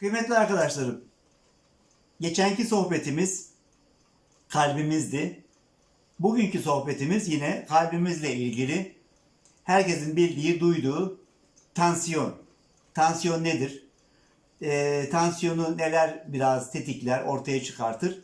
Kıymetli arkadaşlarım, geçenki sohbetimiz kalbimizdi. Bugünkü sohbetimiz yine kalbimizle ilgili herkesin bildiği, duyduğu tansiyon. Tansiyon nedir? Ee, tansiyonu neler biraz tetikler, ortaya çıkartır?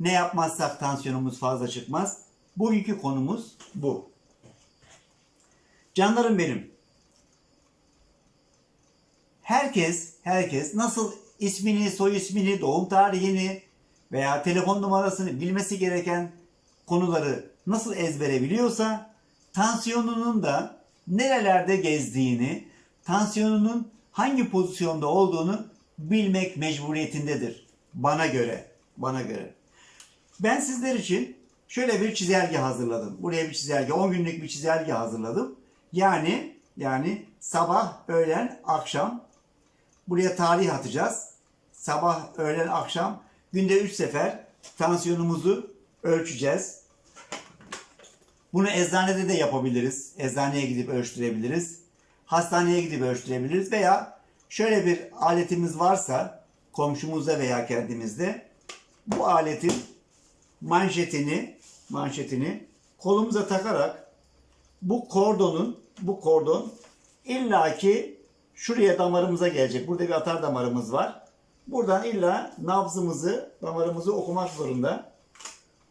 Ne yapmazsak tansiyonumuz fazla çıkmaz. Bugünkü konumuz bu. Canlarım benim. Herkes, herkes nasıl ismini, soy ismini, doğum tarihini veya telefon numarasını bilmesi gereken konuları nasıl ezbere biliyorsa tansiyonunun da nerelerde gezdiğini, tansiyonunun hangi pozisyonda olduğunu bilmek mecburiyetindedir. Bana göre, bana göre. Ben sizler için şöyle bir çizelge hazırladım. Buraya bir çizelge, 10 günlük bir çizelge hazırladım. Yani yani sabah, öğlen, akşam buraya tarih atacağız. Sabah, öğlen, akşam günde 3 sefer tansiyonumuzu ölçeceğiz. Bunu eczanede de yapabiliriz. Eczaneye gidip ölçtürebiliriz. Hastaneye gidip ölçtürebiliriz veya şöyle bir aletimiz varsa komşumuzda veya kendimizde bu aletin manşetini manşetini kolumuza takarak bu kordonun bu kordon illaki şuraya damarımıza gelecek. Burada bir atar damarımız var. Buradan illa nabzımızı, damarımızı okumak zorunda.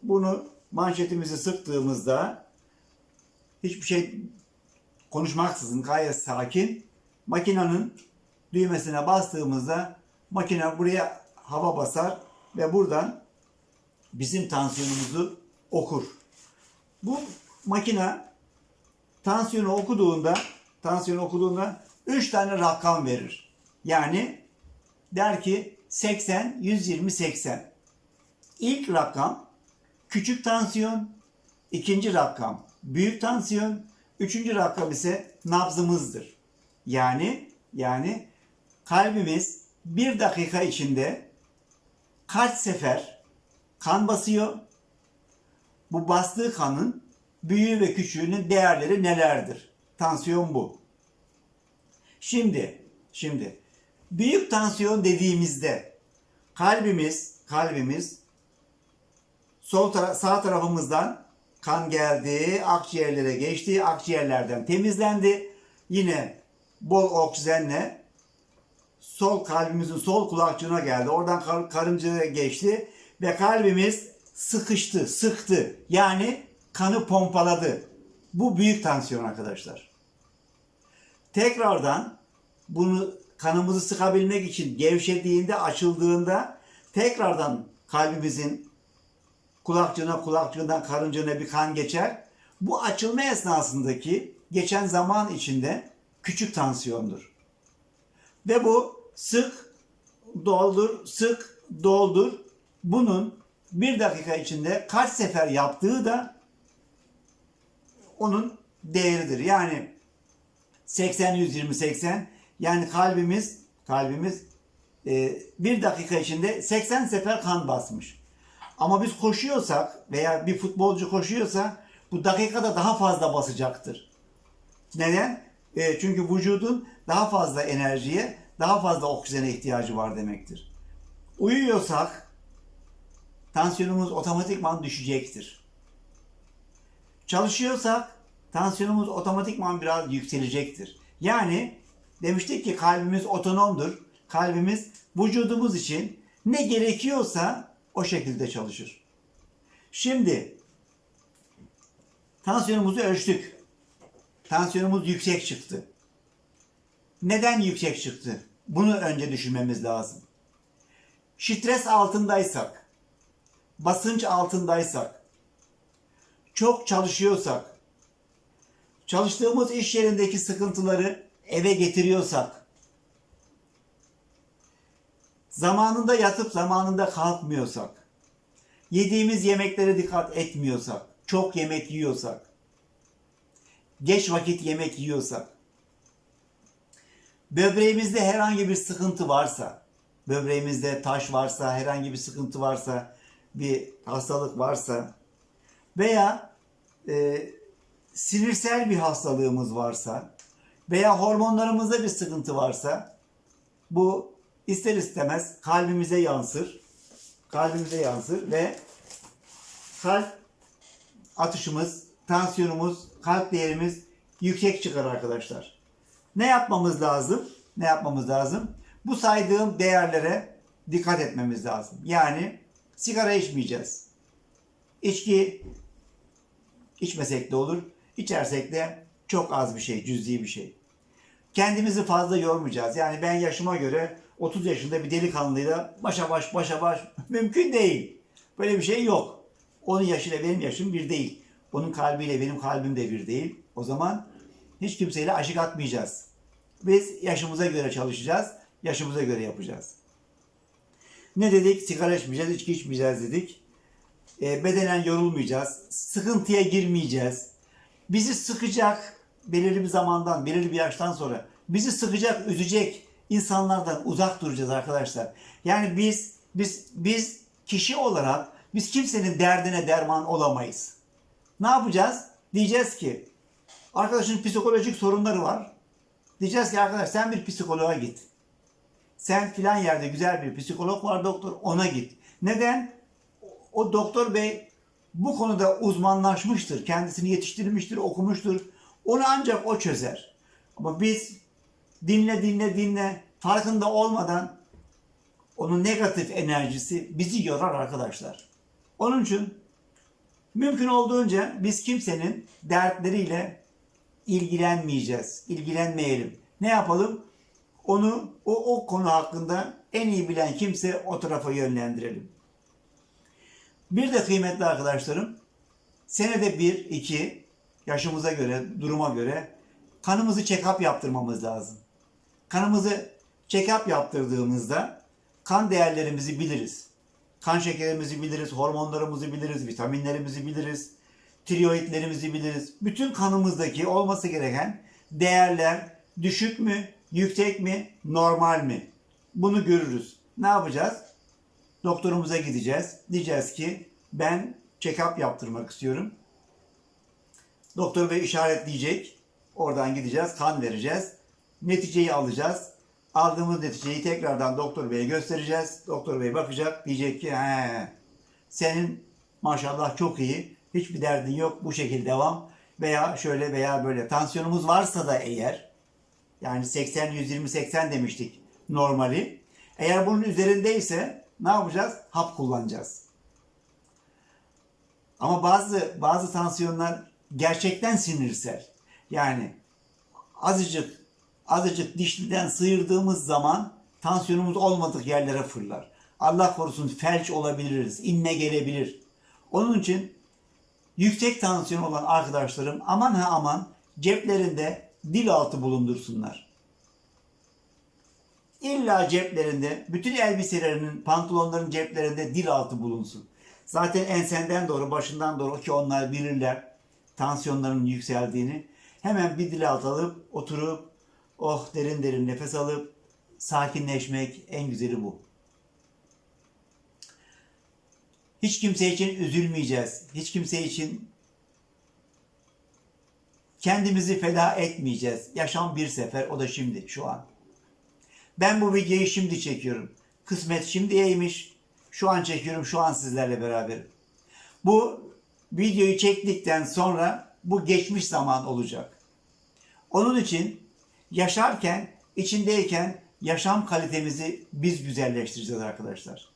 Bunu manşetimizi sıktığımızda hiçbir şey konuşmaksızın gayet sakin makinenin düğmesine bastığımızda makine buraya hava basar ve buradan bizim tansiyonumuzu okur. Bu makine tansiyonu okuduğunda tansiyonu okuduğunda 3 tane rakam verir. Yani der ki 80 120 80. İlk rakam küçük tansiyon, ikinci rakam büyük tansiyon, üçüncü rakam ise nabzımızdır. Yani yani kalbimiz bir dakika içinde kaç sefer kan basıyor? Bu bastığı kanın büyüğü ve küçüğünün değerleri nelerdir? Tansiyon bu. Şimdi, şimdi büyük tansiyon dediğimizde kalbimiz, kalbimiz sol tara- sağ tarafımızdan kan geldi, akciğerlere geçti, akciğerlerden temizlendi. Yine bol oksijenle sol kalbimizin sol kulakçığına geldi. Oradan kar- karıncaya geçti ve kalbimiz sıkıştı, sıktı. Yani kanı pompaladı. Bu büyük tansiyon arkadaşlar. Tekrardan bunu kanımızı sıkabilmek için gevşediğinde, açıldığında tekrardan kalbimizin kulakçığına, kulakçığından karıncığına bir kan geçer. Bu açılma esnasındaki geçen zaman içinde küçük tansiyondur. Ve bu sık, doldur, sık, doldur. Bunun bir dakika içinde kaç sefer yaptığı da onun değeridir. Yani 80 120 80 yani kalbimiz kalbimiz e, bir dakika içinde 80 sefer kan basmış. Ama biz koşuyorsak veya bir futbolcu koşuyorsa bu dakikada daha fazla basacaktır. Neden? E, çünkü vücudun daha fazla enerjiye, daha fazla oksijene ihtiyacı var demektir. Uyuyorsak tansiyonumuz otomatikman düşecektir. Çalışıyorsak tansiyonumuz otomatikman biraz yükselecektir. Yani demiştik ki kalbimiz otonomdur. Kalbimiz vücudumuz için ne gerekiyorsa o şekilde çalışır. Şimdi tansiyonumuzu ölçtük. Tansiyonumuz yüksek çıktı. Neden yüksek çıktı? Bunu önce düşünmemiz lazım. Stres altındaysak, basınç altındaysak, çok çalışıyorsak, çalıştığımız iş yerindeki sıkıntıları eve getiriyorsak, zamanında yatıp zamanında kalkmıyorsak, yediğimiz yemeklere dikkat etmiyorsak, çok yemek yiyorsak, geç vakit yemek yiyorsak, böbreğimizde herhangi bir sıkıntı varsa, böbreğimizde taş varsa, herhangi bir sıkıntı varsa, bir hastalık varsa veya e, sinirsel bir hastalığımız varsa veya hormonlarımızda bir sıkıntı varsa bu ister istemez kalbimize yansır. Kalbimize yansır ve kalp atışımız, tansiyonumuz, kalp değerimiz yüksek çıkar arkadaşlar. Ne yapmamız lazım? Ne yapmamız lazım? Bu saydığım değerlere dikkat etmemiz lazım. Yani sigara içmeyeceğiz. İçki içmesek de olur. İçersek de çok az bir şey, cüzi bir şey. Kendimizi fazla yormayacağız. Yani ben yaşıma göre 30 yaşında bir delikanlıyla başa baş başa baş mümkün değil. Böyle bir şey yok. Onun yaşıyla benim yaşım bir değil. Onun kalbiyle benim kalbim de bir değil. O zaman hiç kimseyle aşık atmayacağız. Biz yaşımıza göre çalışacağız. Yaşımıza göre yapacağız. Ne dedik? Sigara içmeyeceğiz, içki içmeyeceğiz dedik. E, bedenen yorulmayacağız. Sıkıntıya girmeyeceğiz. Bizi sıkacak belirli bir zamandan, belirli bir yaştan sonra bizi sıkacak, üzecek insanlardan uzak duracağız arkadaşlar. Yani biz biz biz kişi olarak biz kimsenin derdine derman olamayız. Ne yapacağız? Diyeceğiz ki arkadaşın psikolojik sorunları var. Diyeceğiz ki arkadaş sen bir psikoloğa git. Sen filan yerde güzel bir psikolog var doktor ona git. Neden? O doktor bey bu konuda uzmanlaşmıştır. Kendisini yetiştirmiştir, okumuştur. Onu ancak o çözer. Ama biz dinle dinle dinle farkında olmadan onun negatif enerjisi bizi yorar arkadaşlar. Onun için mümkün olduğunca biz kimsenin dertleriyle ilgilenmeyeceğiz. ilgilenmeyelim. Ne yapalım? Onu o, o konu hakkında en iyi bilen kimse o tarafa yönlendirelim. Bir de kıymetli arkadaşlarım, senede bir, iki, yaşımıza göre, duruma göre kanımızı check-up yaptırmamız lazım. Kanımızı check-up yaptırdığımızda kan değerlerimizi biliriz. Kan şekerimizi biliriz, hormonlarımızı biliriz, vitaminlerimizi biliriz, tiroidlerimizi biliriz. Bütün kanımızdaki olması gereken değerler düşük mü, yüksek mi, normal mi? Bunu görürüz. Ne yapacağız? Doktorumuza gideceğiz. Diyeceğiz ki ben check-up yaptırmak istiyorum. Doktor bey işaretleyecek. Oradan gideceğiz, kan vereceğiz. Neticeyi alacağız. Aldığımız neticeyi tekrardan doktor beye göstereceğiz. Doktor bey bakacak, diyecek ki he, senin maşallah çok iyi, hiçbir derdin yok, bu şekilde devam. Veya şöyle veya böyle. Tansiyonumuz varsa da eğer, yani 80, 120, 80 demiştik normali. Eğer bunun üzerindeyse ne yapacağız? Hap kullanacağız. Ama bazı bazı tansiyonlar gerçekten sinirsel. Yani azıcık azıcık dişliden sıyırdığımız zaman tansiyonumuz olmadık yerlere fırlar. Allah korusun felç olabiliriz, inme gelebilir. Onun için yüksek tansiyon olan arkadaşlarım aman ha aman ceplerinde dil altı bulundursunlar. İlla ceplerinde, bütün elbiselerinin, pantolonların ceplerinde dil altı bulunsun. Zaten ensenden doğru, başından doğru ki onlar bilirler tansiyonların yükseldiğini. Hemen bir dil altı alıp, oturup, oh derin derin nefes alıp, sakinleşmek en güzeli bu. Hiç kimse için üzülmeyeceğiz. Hiç kimse için kendimizi feda etmeyeceğiz. Yaşam bir sefer, o da şimdi, şu an. Ben bu videoyu şimdi çekiyorum. Kısmet şimdiyeymiş. Şu an çekiyorum, şu an sizlerle beraberim. Bu videoyu çektikten sonra bu geçmiş zaman olacak. Onun için yaşarken, içindeyken yaşam kalitemizi biz güzelleştireceğiz arkadaşlar.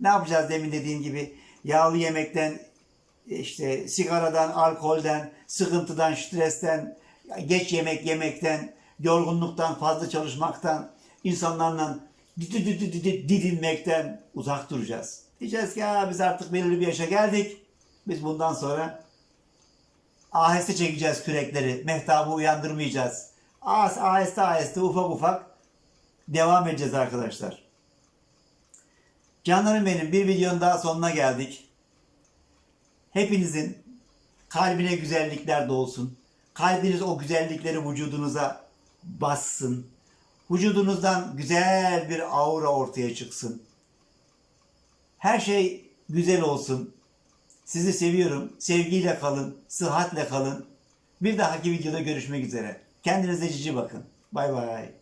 Ne yapacağız demin dediğim gibi yağlı yemekten, işte sigaradan, alkolden, sıkıntıdan, stresten, geç yemek yemekten, yorgunluktan, fazla çalışmaktan, insanlarla didilmekten uzak duracağız. Diyeceğiz ki ya biz artık belirli bir yaşa geldik. Biz bundan sonra aheste çekeceğiz kürekleri. Mehtabı uyandırmayacağız. Az aheste aheste ufak ufak devam edeceğiz arkadaşlar. Canlarım benim bir videonun daha sonuna geldik. Hepinizin kalbine güzellikler dolsun. Kalbiniz o güzellikleri vücudunuza bassın. Vücudunuzdan güzel bir aura ortaya çıksın. Her şey güzel olsun. Sizi seviyorum. Sevgiyle kalın, sıhhatle kalın. Bir dahaki videoda görüşmek üzere. Kendinize cici bakın. Bay bay.